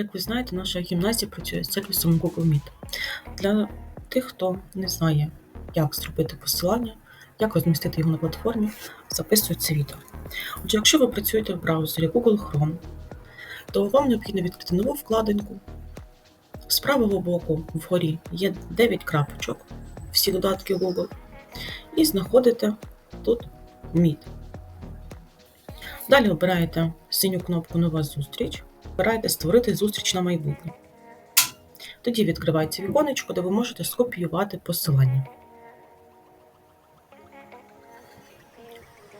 Як ви знаєте, наша гімназія працює з сервісом Google Meet. Для тих, хто не знає, як зробити посилання, як розмістити його на платформі, записую відео. Отже, якщо ви працюєте в браузері Google Chrome, то вам необхідно відкрити нову вкладинку. З правого боку вгорі є 9 крапочок, всі додатки Google, і знаходите тут Meet. Далі обираєте синю кнопку Нова зустріч, обираєте Створити зустріч на майбутнє. Тоді відкривається віконечко, де ви можете скопіювати посилання.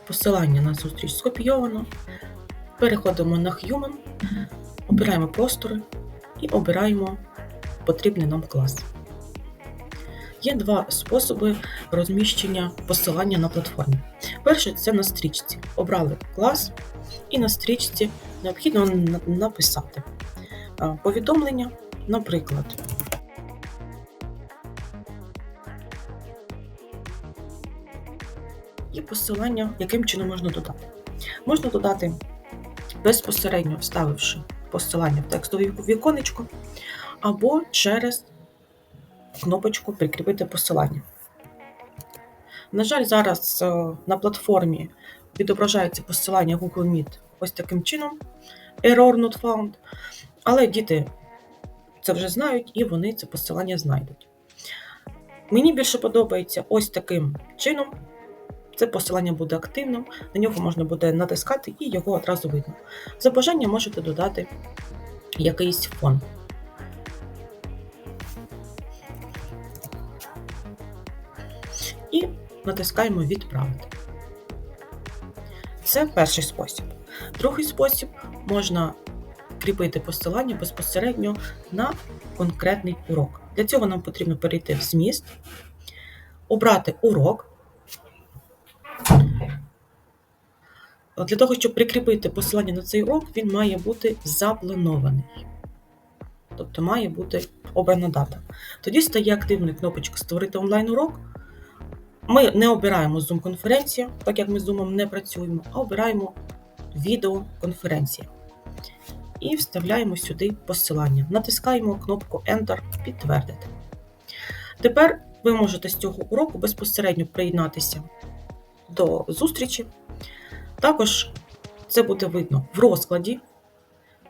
Посилання на зустріч скопійовано. Переходимо на Human, обираємо простори і обираємо потрібний нам клас. Є два способи розміщення посилання на платформі. Перше це на стрічці. Обрали клас, і на стрічці необхідно написати повідомлення, наприклад. І посилання, яким чином можна додати. Можна додати безпосередньо вставивши посилання в текстове віконечко, або через кнопочку Прикріпити посилання. На жаль, зараз е, на платформі відображається посилання Google Meet ось таким чином: Error not found. Але діти це вже знають і вони це посилання знайдуть. Мені більше подобається ось таким чином. Це посилання буде активним, на нього можна буде натискати і його одразу видно. За бажанням можете додати якийсь фон. І натискаємо Відправити. Це перший спосіб. Другий спосіб можна кріпити посилання безпосередньо на конкретний урок. Для цього нам потрібно перейти в зміст, обрати урок. Для того, щоб прикріпити посилання на цей урок, він має бути запланований. Тобто має бути обрана дата. Тоді стає активною кнопочка Створити онлайн-урок. Ми не обираємо Zoom-конференція, так як ми з Zoom не працюємо, а обираємо відеоконференція. І вставляємо сюди посилання. Натискаємо кнопку Enter Підтвердити. Тепер ви можете з цього уроку безпосередньо приєднатися до зустрічі. Також це буде видно в розкладі,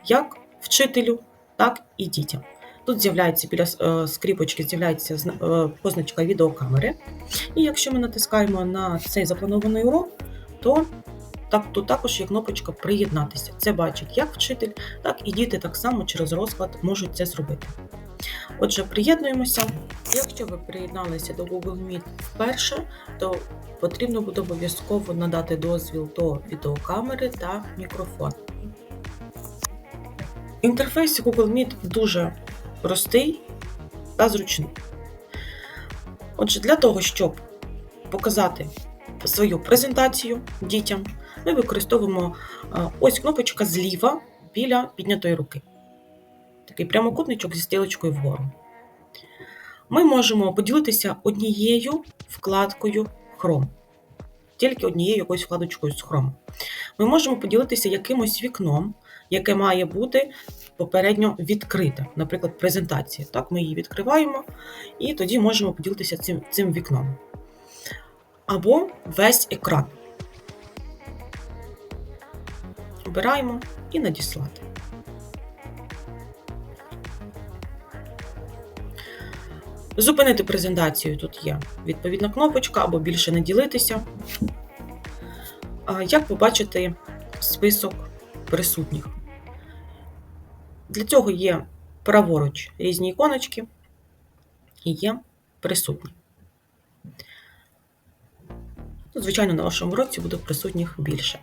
як вчителю, так і дітям. Тут з'являється біля е, скріпочки з'являється е, позначка відеокамери. І якщо ми натискаємо на цей запланований урок, то так, тут також є кнопочка Приєднатися. Це бачить як вчитель, так і діти так само через розклад можуть це зробити. Отже, приєднуємося. Якщо ви приєдналися до Google Meet вперше, то потрібно буде обов'язково надати дозвіл до відеокамери та мікрофону. Інтерфейс Google Meet дуже простий та зручний. Отже, для того, щоб показати свою презентацію дітям, ми використовуємо е, ось кнопочка зліва біля піднятої руки. Такий прямокутничок зі стрілочкою вгору. Ми можемо поділитися однією вкладкою Chrome. Тільки однією якоюсь вкладочкою з Chrome. Ми можемо поділитися якимось вікном, яке має бути попередньо відкрите, наприклад, презентація. Так, ми її відкриваємо і тоді можемо поділитися цим, цим вікном. Або весь екран. Обираємо і надіслати. Зупинити презентацію тут є відповідна кнопочка або більше не ділитися. Як побачити список присутніх? Для цього є праворуч різні іконочки і є присутні. Звичайно, на вашому уроці буде присутніх більше.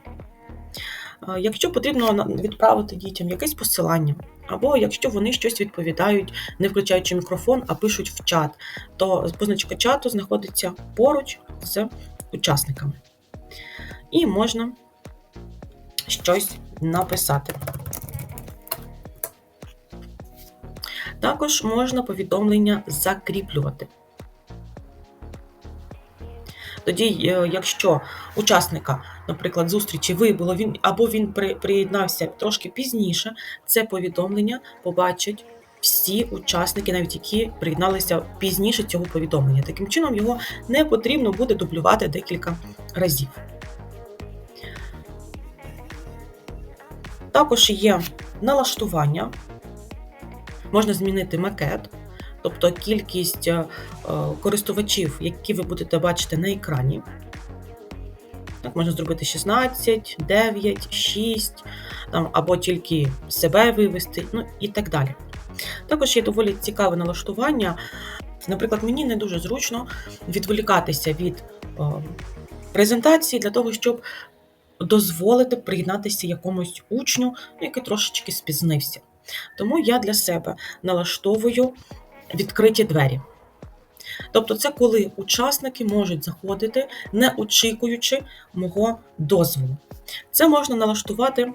А, Якщо потрібно відправити дітям якесь посилання, або якщо вони щось відповідають, не включаючи мікрофон, а пишуть в чат, то позначка чату знаходиться поруч з учасниками. І можна щось написати. Також можна повідомлення закріплювати. Тоді, е, якщо учасника наприклад, зустрічі вибуло, він або він приєднався трошки пізніше, це повідомлення побачать всі учасники, навіть які приєдналися пізніше цього повідомлення. Таким чином, його не потрібно буде дублювати декілька разів. Також є налаштування, можна змінити макет, тобто кількість е, користувачів, які ви будете бачити на екрані. Так, можна зробити 16, 9, 6, там, або тільки себе вивести, ну і так далі. Також є доволі цікаве налаштування. Наприклад, мені не дуже зручно відволікатися від е, презентації для того, щоб дозволити приєднатися якомусь учню, який трошечки спізнився. Тому я для себе налаштовую відкриті двері. Тобто, це коли учасники можуть заходити, не очікуючи мого дозволу. Це можна налаштувати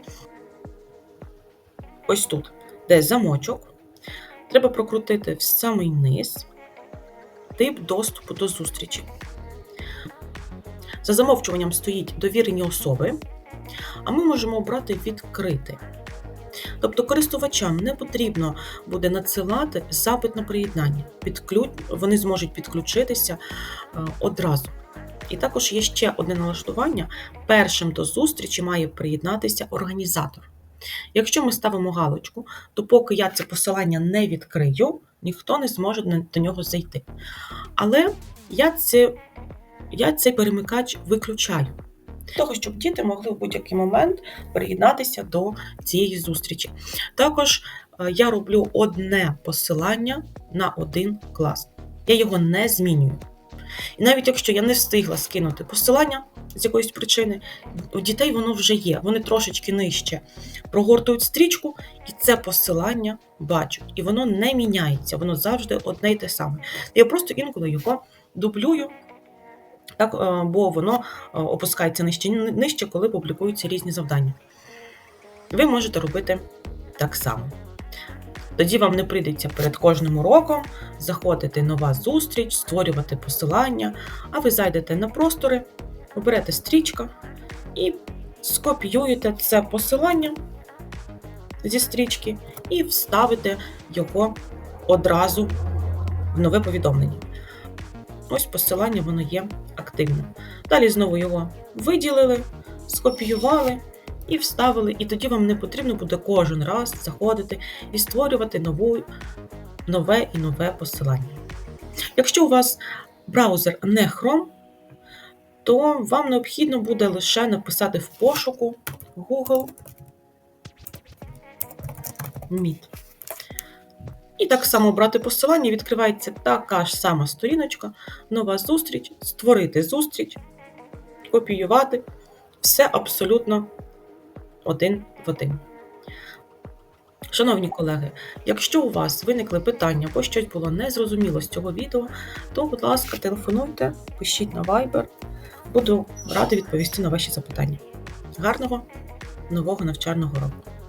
ось тут, де замочок. Треба прокрутити в самий низ тип доступу до зустрічі. За замовчуванням стоїть довірені особи, а ми можемо обрати відкрити. Тобто користувачам не потрібно буде надсилати запит на приєднання. Підклю... Вони зможуть підключитися е, одразу. І також є ще одне налаштування: першим до зустрічі має приєднатися організатор. Якщо ми ставимо галочку, то поки я це посилання не відкрию, ніхто не зможе до нього зайти. Але я, це, я цей перемикач виключаю. Для того, щоб діти могли в будь-який момент приєднатися до цієї зустрічі. Також е, я роблю одне посилання на один клас. Я його не змінюю. І навіть якщо я не встигла скинути посилання з якоїсь причини, у дітей воно вже є. Вони трошечки нижче прогортують стрічку, і це посилання бачать. І воно не міняється, воно завжди одне й те саме. Я просто інколи його дублюю, так, е, бо воно е, опускається нижче, нижче, коли публікуються різні завдання. Ви можете робити так само. Тоді вам не прийдеться перед кожним уроком заходити нова зустріч, створювати посилання, а ви зайдете на простори, оберете стрічка і скопіюєте це посилання зі стрічки і вставите його одразу в нове повідомлення. Ось посилання воно є активним. Далі знову його виділили, скопіювали і вставили, і тоді вам не потрібно буде кожен раз заходити і створювати нову, нове і нове посилання. Якщо у вас браузер не Chrome, то вам необхідно буде лише написати в пошуку Google Meet. І так само брати посилання, відкривається така ж сама сторіночка, нова зустріч, створити зустріч, копіювати. Все абсолютно один в один. Шановні колеги, якщо у вас виникли питання або щось було незрозуміло з цього відео, то, будь ласка, телефонуйте, пишіть на Viber. Буду радий відповісти на ваші запитання. Гарного нового навчального року!